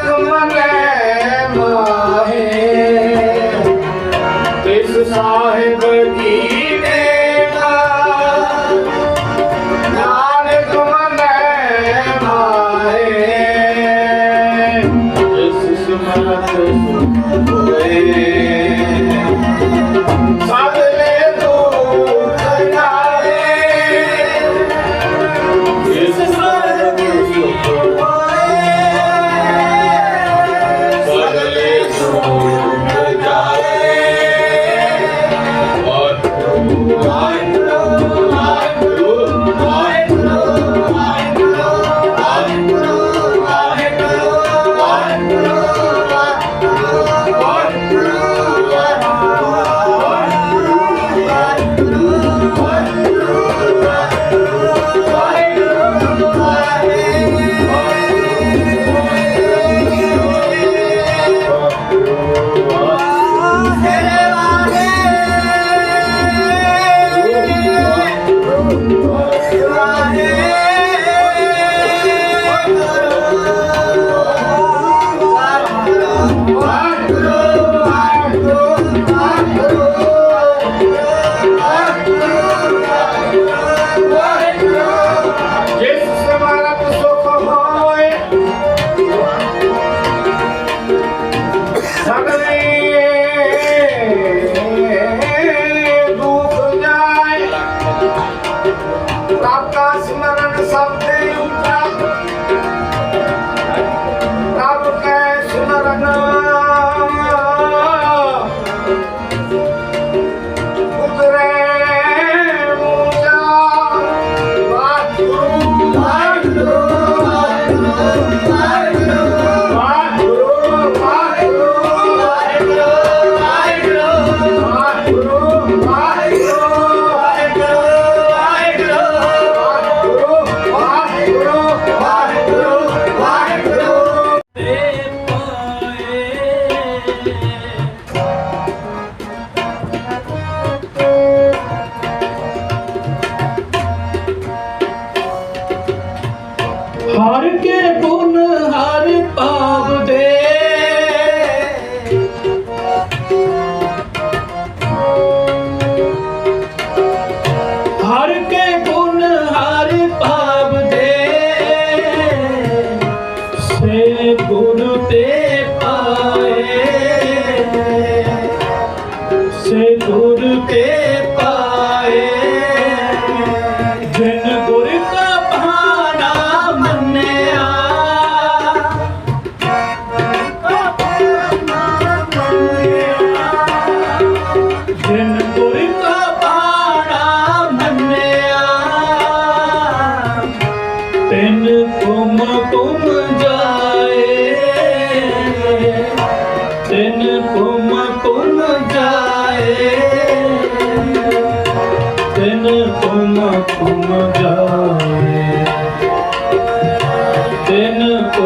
তোমার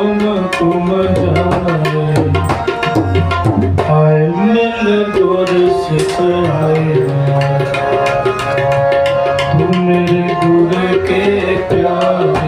ਤੁਮ ਤੁਮ ਜਾਣੇ ਹਾਏ ਮਿਲ ਗੁਰ ਸਿਖਾਏ ਤੁਮ ਮੇਰੇ ਗੁਰ ਕੇ ਪਿਆਰ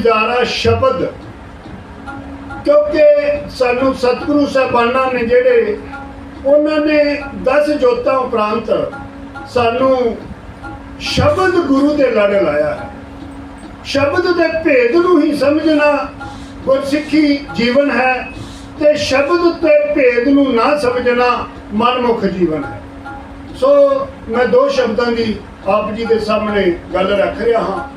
ਜੀ। ਸ਼ਬਦ। ਕਿਉਂਕਿ ਸਾਨੂੰ ਸਤਿਗੁਰੂ ਸਾਹਿਬਾਨਾਂ ਨੇ ਜਿਹੜੇ ਉਹਨਾਂ ਨੇ 10 ਜੋਤਾਂ ਉਪਰੰਤ ਸਾਨੂੰ ਸ਼ਬਦ ਗੁਰੂ ਦੇ ਲੜ ਲਾਇਆ। ਹੈ ਸ਼ਬਦ ਦੇ ਭੇਦ ਨੂੰ ਹੀ ਸਮਝਣਾ ਗੁਰਸਿੱਖੀ ਜੀਵਨ ਹੈ ਤੇ ਸ਼ਬਦ ਤੇ ਭੇਦ ਨੂੰ ਨਾ ਸਮਝਣਾ ਮਨਮੁਖ ਜੀਵਨ ਹੈ। ਸੋ ਮੈਂ ਦੋ ਸ਼ਬਦਾਂ ਦੀ ਆਪ ਜੀ ਦੇ ਸਾਹਮਣੇ ਗੱਲ ਰੱਖ ਰਿਹਾ ਹਾਂ।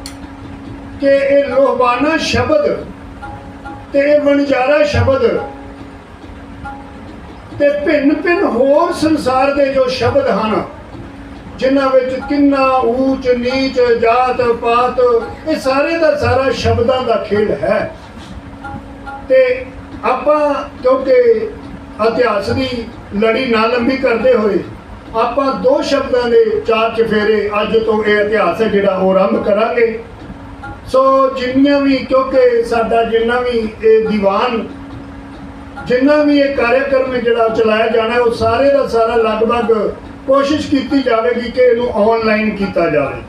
ਕਿ ਇਹ ਲੋਹਬਾਨਾ ਸ਼ਬਦ ਤੇ ਇਹ ਵਣਜਾਰਾ ਸ਼ਬਦ ਤੇ ਭਿੰਨ ਭਿੰਨ ਹੋਰ ਸੰਸਾਰ ਦੇ ਜੋ ਸ਼ਬਦ ਹਨ, ਜਿਨ੍ਹਾਂ ਵਿੱਚ ਕਿੰਨਾ ਊਚ, ਨੀਚ, ਜਾਤ, ਪਾਤ, ਇਹ ਸਾਰੇ ਦਾ ਸਾਰਾ ਸ਼ਬਦਾਂ ਦਾ ਖੇਡ ਹੈ। ਤੇ ਆਪਾਂ ਕਿਉਂਕਿ ਇਤਿਹਾਸ ਦੀ ਲੜੀ ਨਾ ਲੰਬੀ ਕਰਦੇ ਹੋਏ, ਆਪਾਂ ਦੋ ਸ਼ਬਦਾਂ ਦੇ ਚਾਰ ਚਫੇਰੇ ਅੱਜ ਤੋਂ ਇਹ ਇਤਿਹਾਸ ਹੈ ਜਿਹੜਾ ਉਹ ਆਰੰਭ ਕਰਾਂਗੇ। ਸੋ ਜਿੰਨੀਆਂ ਵੀ, ਕਿਉਂਕਿ ਸਾਡਾ ਜਿੰਨਾ ਵੀ ਇਹ ਦੀਵਾਨ, ਜਿੰਨਾ ਵੀ ਇਹ ਕਾਰਜਕ੍ਰਮ ਜਿਹੜਾ ਚਲਾਇਆ ਜਾਣਾ ਉਹ ਸਾਰੇ ਦਾ ਸਾਰਾ ਲਗਭਗ ਕੋਸ਼ਿਸ਼ ਕੀਤੀ ਜਾਵੇਗੀ ਕਿ ਇਹਨੂੰ ਆਨਲਾਈਨ ਕੀਤਾ ਜਾਵੇ।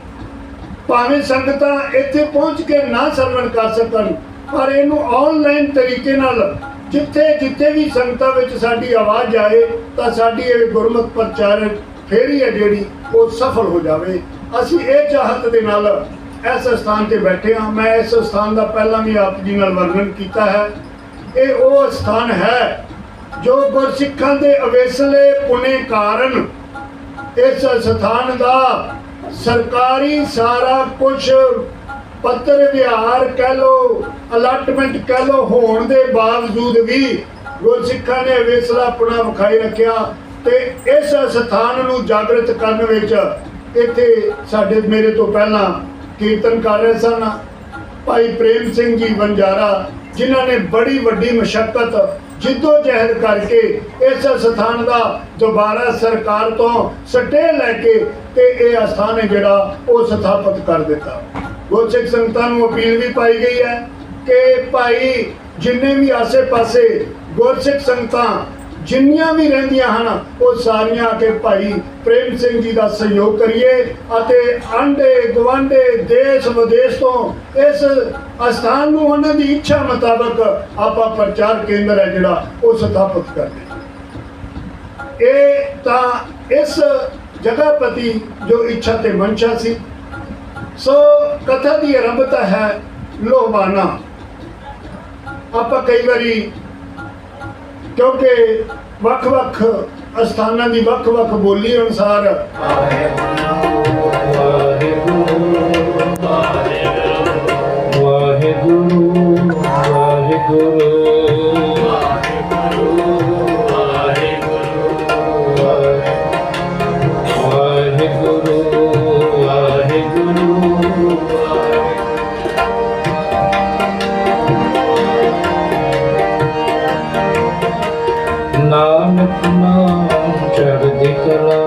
ਭਾਵੇਂ ਸੰਗਤਾਂ ਇੱਥੇ ਪਹੁੰਚ ਕੇ ਨਾ ਸਰਵਣ ਕਰ ਸਕਣ, ਪਰ ਇਹਨੂੰ ਆਨਲਾਈਨ ਤਰੀਕੇ ਨਾਲ ਜਿੱਥੇ ਜਿੱਥੇ ਵੀ ਸੰਗਤਾਂ ਵਿੱਚ ਸਾਡੀ ਆਵਾਜ਼ ਆਏ, ਤਾਂ ਸਾਡੀ ਇਹ ਗੁਰਮਤ ਪ੍ਰਚਾਰਕ ਫੇਰੀ ਹੈ ਜਿਹੜੀ ਉਹ ਸਫਲ ਹੋ ਜਾਵੇ। ਅਸੀਂ ਇਹ ਚਾਹਤ ਦੇ ਨਾਲ ਇਸ ਸਥਾਨ ਤੇ ਬੈਠੇ ਹਾਂ। ਮੈਂ ਇਸ ਸਥਾਨ ਦਾ ਪਹਿਲਾਂ ਵੀ ਆਪ ਜੀ ਨਾਲ ਵਰਣਨ ਕੀਤਾ ਹੈ। ਇਹ ਉਹ ਸਥਾਨ ਹੈ ਜੋ ਗੁਰਸਿੱਖਾਂ ਦੇ ਅਵੇਸਲੇ ਪੁਨੇ ਕਾਰਨ ਇਸ ਸਥਾਨ ਦਾ ਸਰਕਾਰੀ ਸਾਰਾ ਕੁਝ ਪੱਤਰ ਵਿਹਾਰ ਕਹਿ ਲੋ ਅਲਾਟਮੈਂਟ ਕਹਿ ਲੋ ਹੋਣ ਦੇ ਬਾਵਜੂਦ ਵੀ ਗੁਰਸਿੱਖਾਂ ਨੇ ਅਵੇਸਲਾ ਆਪਣਾ ਵਿਖਾਈ ਰੱਖਿਆ ਤੇ ਇਸ ਸਥਾਨ ਨੂੰ ਜਾਗਰਤ ਕਰਨ ਵਿੱਚ ਇੱਥੇ ਸਾਡੇ ਮੇਰੇ ਤੋਂ ਪਹਿਲਾਂ ਕੀਰਤਨ ਕਰ ਰਹੇ ਸਨ। ਭਾਈ ਪ੍ਰੇਮ ਸਿੰਘ ਜੀ ਵੰਜਾਰਾ, ਜਿਨ੍ਹਾਂ ਨੇ ਬੜੀ ਵੱਡੀ ਮਸ਼ੱਕਤ, ਜਿੱਦੋ ਜਹਿਦ ਕਰਕੇ ਇਸ ਸਥਾਨ ਦਾ ਦੁਬਾਰਾ ਸਰਕਾਰ ਤੋਂ ਸਟੇ ਲੈ ਕੇ ਤੇ ਇਹ ਅਸਥਾਨ ਹੈ ਜਿਹੜਾ ਉਹ ਸਥਾਪਿਤ ਕਰ ਦਿੱਤਾ। ਗੁਰਸਿੱਖ ਸੰਗਤਾਂ ਨੂੰ ਅਪੀਲ ਵੀ ਪਾਈ ਗਈ ਹੈ ਕਿ ਭਾਈ ਜਿੰਨੇ ਵੀ ਆਸੇ-ਪਾਸੇ ਗੁਰਸਿੱਖ ਸੰਗਤਾਂ ਜਿੰਨੀਆਂ ਵੀ ਰਹਿੰਦੀਆਂ ਹਨ, ਉਹ ਸਾਰੀਆਂ ਆ ਕੇ ਭਾਈ ਪ੍ਰੇਮ ਸਿੰਘ ਜੀ ਦਾ ਸਹਿਯੋਗ ਕਰੀਏ ਅਤੇ ਆਂਡੇ ਗਵਾਂਡੇ ਦੇਸ਼ ਵਿਦੇਸ਼ ਤੋਂ ਇਸ ਅਸਥਾਨ ਨੂੰ ਉਹਨਾਂ ਦੀ ਇੱਛਾ ਮੁਤਾਬਕ ਆਪਾਂ ਪ੍ਰਚਾਰ ਕੇਂਦਰ ਹੈ ਜਿਹੜਾ, ਉਹ ਸਥਾਪਿਤ ਕਰਦੇ ਇਹ ਤਾਂ ਇਸ ਜਗ੍ਹਾ ਪ੍ਰਤੀ ਜੋ ਇੱਛਾ ਤੇ ਮਨਸ਼ਾ ਸੀ, ਸੋ ਕਥਾ ਦੀ ਆਰੰਭਤਾ ਹੈ ਲੋਹਬਾਨਾ ਆਪਾਂ ਕਈ ਵਾਰੀ ਕਿਉਂਕਿ ਵੱਖ-ਵੱਖ ਅਸਥਾਨਾਂ ਦੀ ਵੱਖ-ਵੱਖ ਬੋਲੀ ਅਨੁਸਾਰ ਵਾਹਿਗੁਰੂ ਵਾਹਿਗੁਰੂ ਨਾਮ ਚੜ੍ਹਦੀ ਕਲਾ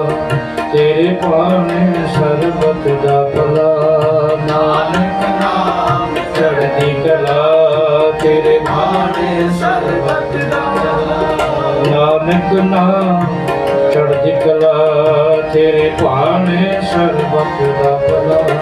ਤੇਰੇ ਭਾਣੇ ਸਰਬਤ ਦਾ ਭਲਾ। ਨਾਨਕ ਨਾਮ ਚੜ੍ਹਦੀ ਕਲਾ ਤੇਰੇ ਭਾਣੇ ਸਰਬਤ ਦਾ ਭਲਾ। ਨਾਨਕ ਨਾਮ ਚੜ੍ਹਦੀ ਕਲਾ ਤੇਰੇ ਭਾਣੇ ਸਰਬਤ ਦਾ ਭਲਾ।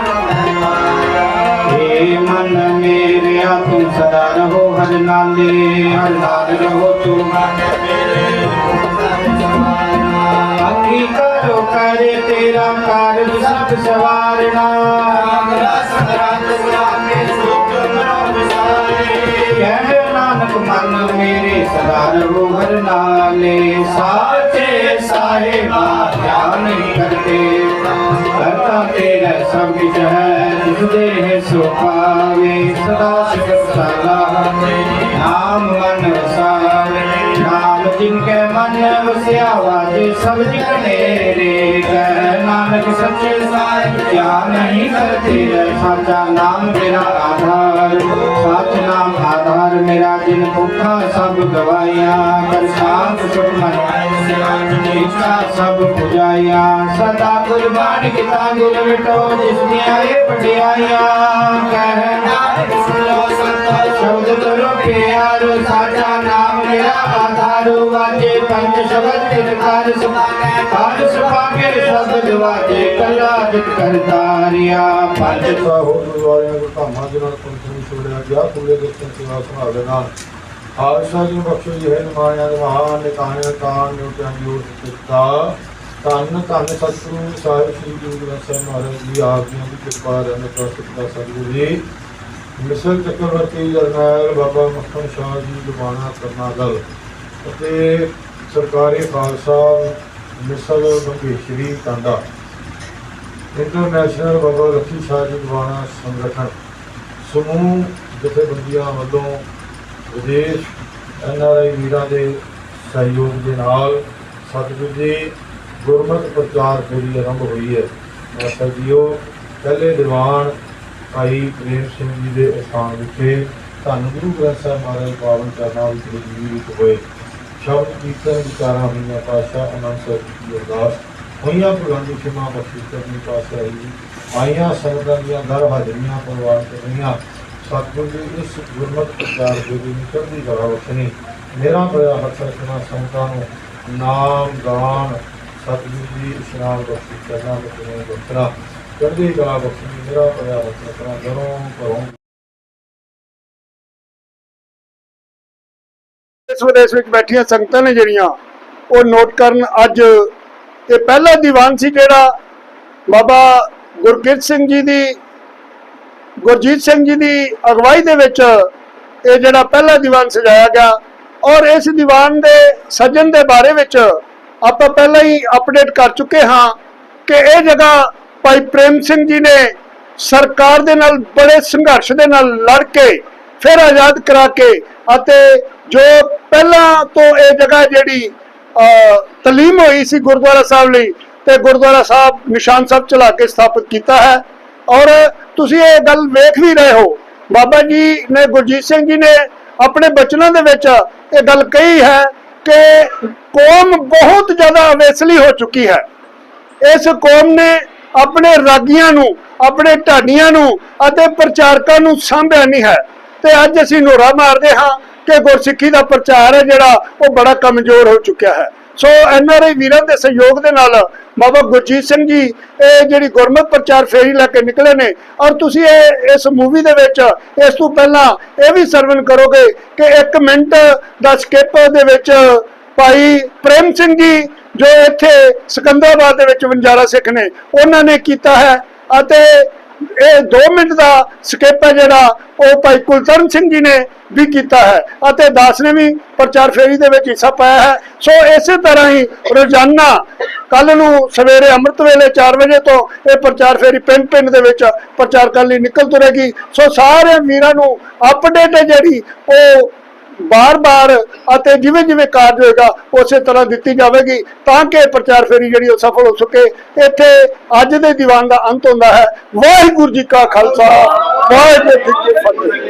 ਮੇਰਿਆ ਤੂੰ ਸਦਾ ਰਹੋ ਹਰ ਨਾਲੇ ਹਰ ਨਾਲ ਰਹੋ ਤੂੰ ਮਨ ਮੇਰੇ ਅੰਗੀ ਕਰੋ ਕਰੇ ਤੇਰਾ ਕਾਰਜ ਸਭ ਨਾਨਕ ਮਨ ਮੇਰੇ ਸਦਾ ਰਹੋ ਹਰ ਨਾਲੇ। ਸਾਚੇ ਸਾਹਿਬਾ ਧਿਆਨ ਕਰਤੇ ਕਰਤਾ ਤੇਰਾ ਸਭ ਕੁਝ ਹੈ ਦੇ ਸੋ ਪਾਵੇ ਸਦਾ ਸਿਕਤ ਸਾਲਾ ਨਾਮ ਮਨ ਵਸਾਵੇ ਨਾਮ ਜਿਨ ਕੈ ਮਨ ਵਸਿਆ ਵਾਜੇ ਸਭ ਜਿਕ ਨੇਰੇ ਕੈ ਨਾਨਕ ਸੱਚੇ ਸਾਹਿਬ ਕਿਆ ਨਹੀਂ ਕਰਤੇ ਸਾਚਾ ਨਾਮ ਮੇਰਾ ਆਧਾਰ ਸਾਚ ਨਾਮ ਆਧਾਰ ਮੇਰਾ ਜਿਨ ਭੁੱਖਾ ਸਭ ਗਵਾਇਆ ਕਰ ਸਾਥ ਸੁਖ ਮਨ ਜਿਸਕਾ ਸਭ ਪੁਜਾਇਆ। ਸਦਾ ਗੁਰਬਾਣ ਕੀਤਾ ਗੁਰ ਮਿਟੋ, ਜਿਸ ਨੇ ਆਏ ਪਟਿਆਇਆ ਕਹਿਣਾ ਸੁਣੋ ਸੰਤੋ ਸ਼ਬਦ ਕਰੋ ਪਿਆਰ, ਸਾਡਾ ਨਾਮ ਮੇਰਾ ਆਧਾਰੋ। ਵਾਜੇ ਪੰਜ ਸ਼ਬਦ ਤਿਨਕਾਰ ਸੁਭਾਗੈ ਕਾਲ ਸੁਭਾਗੈ ਸਬਦ ਵਾਜੇ ਕੱਲਾ ਜਿਤ ਕਰਤਾਰਿਆ ਪੰਜ ਸੋ ਹੋਇਆ ਭਾਮਾ ਜੀ ਨਾਲ ਪੰਜ ਸੋ ਛੋੜਿਆ ਗਿਆ ਕੁਲੇ ਦੇ ਸੰਤਿਵਾਸ ਨਾਲ ਦੇ ਨਾਲ। ਆਸ਼ਾ ਜੀ ਬਖਸ਼ੋ ਜੀ, ਹੈ ਨਿਮਾਣਿਆਂ ਦੇ ਮਹਾਨ ਨਿਕਾਣੇ ਨਿਉਟਿਆਂ ਦੀ ਓਟ ਕੀਤਾ ਧੰਨ ਧੰਨ ਸਤਿਗੁਰੂ ਸਾਹਿਬ, ਸ੍ਰੀ ਗੁਰੂ ਗ੍ਰੰਥ ਸਾਹਿਬ ਮਹਾਰਾਜ ਜੀ, ਆਪ ਜੀ ਦੀ ਕਿਰਪਾ ਰਹਿਣ ਪ੍ਰਸਤੁਤ ਦਾ ਸਤਿਗੁਰੂ ਜੀ। ਮਿਸਲ ਚੱਕਰਵਰਤੀ ਜਰਨੈਲ ਬਾਬਾ ਮੱਖਣ ਸ਼ਾਹ ਜੀ ਲੁਬਾਣਾ ਕਰਨਾਗਲ ਅਤੇ ਸਰਕਾਰੀ ਖਾਲਸਾ ਮਿਸਲ ਬੰਗੇਸ਼ਰੀ ਕਾਂਡਾ ਇੰਟਰਨੈਸ਼ਨਲ ਬਾਬਾ ਰੱਖੀ ਸ਼ਾਹ ਜੀ ਦੀਵਾਨਾ ਸੰਗਠਨ। ਸਮੂਹ ਜਥੇਬੰਦੀਆਂ ਵੱਲੋਂ ਵਿਦੇਸ਼ ਐਨਆਰਆਈ ਵੀਰਾਂ ਦੇ ਸਹਿਯੋਗ ਦੇ ਨਾਲ ਸਤਿਗੁਰੂ ਜੀ ਗੁਰਮਤਿ ਪ੍ਰਚਾਰ ਜਿਹੜੀ ਆਰੰਭ ਹੋਈ ਹੈ। ਮਾਤਾ ਜੀਓ, ਪਹਿਲੇ ਦੀਵਾਨ ਭਾਈ ਪ੍ਰੇਮ ਸਿੰਘ ਜੀ ਦੇ ਅਸਥਾਨ ਵਿਖੇ ਧੰਨ ਗੁਰੂ ਗ੍ਰੰਥ ਸਾਹਿਬ ਮਹਾਰਾਜ ਪਾਵਨ ਕਰਨਾ ਵਿੱਚ ਜੀਵਿਤ ਹੋਏ। ਸ਼ਬਦ ਕੀਰਤਨ ਵਿਚਾਰਾਂ ਹੋਈਆਂ ਪਾਸ਼ਾ ਅਨੰਦ ਸਾਹਿਬ ਜੀ ਦੀ ਅਰਦਾਸ, ਹੋਈਆਂ ਭਗਵਾਨ ਦੀ ਖਿਮਾ ਬਖਸ਼ਿਸ਼ ਕਰਨੀ ਪਾਸ਼ਾ ਜੀ। ਆਈਆਂ ਸੰਗਤਾਂ ਦੀਆਂ ਦਰ ਹਾਜ਼ਰੀਆਂ ਪਰਵਾਨ ਕਰਨੀਆਂ ਸਤਿਗੁਰੂ ਜੀ ਇਸ ਗੁਰਮਤਿ ਪ੍ਰਚਾਰ ਦੇ ਦੀ ਚੜ੍ਹਦੀ ਕਲਾ ਬਖਸ਼ਣੀ ਮੇਰਾ ਬੜਾ ਹੱਥ ਰੱਖਣਾ ਸੰਗਤਾਂ ਨੂੰ। ਨਾਮ ਗਾਨ ਸਤਿਗੁਰੂ ਜੀ, ਇਸ਼ਨਾਨ ਬਖਸ਼ਿਸ਼ ਕਰਨਾ ਬਖਸ਼ਣਾ ਬਖਸ਼ਣਾ। ਚੜ੍ਹਦੀ ਕਲਾ ਬਖਸ਼ਣੀ ਮੇਰਾ ਬੜਾ ਹੱਥ ਰੱਖਣਾ ਘਰੋਂ ਘਰੋਂ ਇਸ ਵਿਦੇਸ਼ ਵਿੱਚ ਬੈਠੀਆਂ ਸੰਗਤਾਂ ਨੇ ਜਿਹੜੀਆਂ, ਉਹ ਨੋਟ ਕਰਨ ਅੱਜ ਇਹ ਪਹਿਲਾ ਦੀਵਾਨ ਸੀ ਜਿਹੜਾ ਬਾਬਾ ਗੁਰਕਿਰਤ ਸਿੰਘ ਜੀ ਦੀ ਗੁਰਜੀਤ ਸਿੰਘ ਜੀ ਦੀ ਅਗਵਾਈ ਦੇ ਵਿੱਚ ਇਹ ਜਿਹੜਾ ਪਹਿਲਾ ਦੀਵਾਨ ਸਜਾਇਆ ਗਿਆ ਔਰ ਇਸ ਦੀਵਾਨ ਦੇ ਸੱਜਣ ਦੇ ਬਾਰੇ ਵਿੱਚ ਆਪਾਂ ਪਹਿਲਾਂ ਹੀ ਅਪਡੇਟ ਕਰ ਚੁੱਕੇ ਹਾਂ ਕਿ ਇਹ ਜਗ੍ਹਾ ਭਾਈ ਪ੍ਰੇਮ ਸਿੰਘ ਜੀ ਨੇ ਸਰਕਾਰ ਦੇ ਨਾਲ, ਬੜੇ ਸੰਘਰਸ਼ ਦੇ ਨਾਲ ਲੜ ਕੇ ਫਿਰ ਆਜ਼ਾਦ ਕਰਾ ਕੇ ਅਤੇ ਜੋ ਪਹਿਲਾਂ ਤੋਂ ਇਹ ਜਗ੍ਹਾ ਜਿਹੜੀ ਤਲੀਮ ਹੋਈ ਸੀ ਗੁਰਦੁਆਰਾ ਸਾਹਿਬ ਲਈ ਤੇ ਗੁਰਦੁਆਰਾ ਸਾਹਿਬ ਨਿਸ਼ਾਨ ਸਾਹਿਬ ਚਲਾ ਕੇ ਸਥਾਪਿਤ ਕੀਤਾ ਹੈ। ਔਰ ਤੁਸੀਂ ਇਹ ਗੱਲ ਵੇਖ ਵੀ ਰਹੇ ਹੋ। ਬਾਬਾ ਜੀ ਨੇ, ਗੁਰਜੀਤ ਸਿੰਘ ਜੀ ਨੇ ਆਪਣੇ ਬਚਨਾਂ ਦੇ ਵਿੱਚ ਇਹ ਗੱਲ ਕਹੀ ਹੈ ਕਿ ਕੌਮ ਬਹੁਤ ਜ਼ਿਆਦਾ ਅਵੇਸਲੀ ਹੋ ਚੁੱਕੀ ਹੈ। ਇਸ ਕੌਮ ਨੇ ਆਪਣੇ ਰਾਗੀਆਂ ਨੂੰ, ਆਪਣੇ ਢਾਡੀਆਂ ਨੂੰ ਅਤੇ ਪ੍ਰਚਾਰਕਾਂ ਨੂੰ ਸਾਂਭਿਆ ਨਹੀਂ ਹੈ। ਤੇ ਅੱਜ ਅਸੀਂ ਨੋਰਾ ਮਾਰਦੇ ਹਾਂ ਕਿ ਗੁਰਸਿੱਖੀ ਦਾ ਪ੍ਰਚਾਰ ਹੈ ਜਿਹੜਾ ਉਹ ਬੜਾ ਕਮਜ਼ੋਰ ਹੋ ਚੁੱਕਿਆ ਹੈ। ਸੋ ਐਨਆਰਆਈ ਵੀਰਾਂ ਦੇ ਸਹਿਯੋਗ ਦੇ ਨਾਲ ਬਾਬਾ ਗੁਰਜੀਤ ਸਿੰਘ ਜੀ, ਇਹ ਜਿਹੜੀ ਗੁਰਮਤਿ ਪ੍ਰਚਾਰ ਫੇਰੀ ਲੈ ਕੇ ਨਿਕਲੇ ਨੇ, ਔਰ ਤੁਸੀਂ ਇਹ, ਇਸ ਮੂਵੀ ਦੇ ਵਿੱਚ, ਇਸ ਤੋਂ ਪਹਿਲਾਂ ਇਹ ਵੀ ਸਰਵਨ ਕਰੋਗੇ ਕਿ 1 ਮਿੰਟ ਦਾ ਸਕਿਪ ਦੇ ਵਿੱਚ ਭਾਈ ਪ੍ਰੇਮ ਸਿੰਘ ਜੀ, ਜੋ ਇੱਥੇ ਸਿਕੰਦਰਾਬਾਦ ਦੇ ਵਿੱਚ ਵੰਜਾਰਾ ਸਿੱਖ ਨੇ, ਉਹਨਾਂ ਨੇ ਕੀਤਾ ਹੈ, ਅਤੇ ਇਹ 2 ਮਿੰਟ ਦਾ ਸਕਿਪ ਹੈ ਜਿਹੜਾ, ਉਹ ਭਾਈ ਕੁਲਚਰਨ ਸਿੰਘ ਜੀ ਨੇ ਵੀ ਕੀਤਾ ਹੈ, ਅਤੇ ਦਾਸ ਨੇ ਵੀ ਪ੍ਰਚਾਰ ਫੇਰੀ ਦੇ ਵਿੱਚ ਹਿੱਸਾ ਪਾਇਆ ਹੈ। ਸੋ ਇਸੇ ਤਰ੍ਹਾਂ ਹੀ ਰੋਜ਼ਾਨਾ ਕੱਲ ਨੂੰ ਸਵੇਰੇ ਅੰਮ੍ਰਿਤ ਵੇਲੇ 4 ਵਜੇ ਤੋਂ ਇਹ ਪ੍ਰਚਾਰ ਫੇਰੀ ਪਿੰਡ ਪਿੰਡ ਦੇ ਵਿੱਚ ਪ੍ਰਚਾਰ ਕਰਨ ਲਈ ਨਿਕਲ ਤੁਰੇਗੀ। ਸੋ ਸਾਰੇ ਵੀਰਾਂ ਨੂੰ ਅਪਡੇਟ ਹੈ ਜਿਹੜੀ ਉਹ ਬਾਰ-ਬਾਰ ਅਤੇ ਜਿਵੇਂ ਜਿਵੇਂ ਕਾਰਜ ਹੋਏਗਾ, ਉਸੇ ਤਰ੍ਹਾਂ ਦਿੱਤੀ ਜਾਵੇਗੀ ਤਾਂ ਕਿ ਪ੍ਰਚਾਰ ਫੇਰੀ ਜਿਹੜੀ ਉਹ ਸਫਲ ਹੋ ਸਕੇ। ਇੱਥੇ ਅੱਜ ਦੇ ਦੀਵਾਨ ਦਾ ਅੰਤ ਹੁੰਦਾ ਹੈ। ਵਾਹਿਗੁਰੂ ਜੀ ਕਾ ਖਾਲਸਾ, ਵਾਹਿਗੁਰੂ ਜੀ ਕੀ ਫਤਿਹ।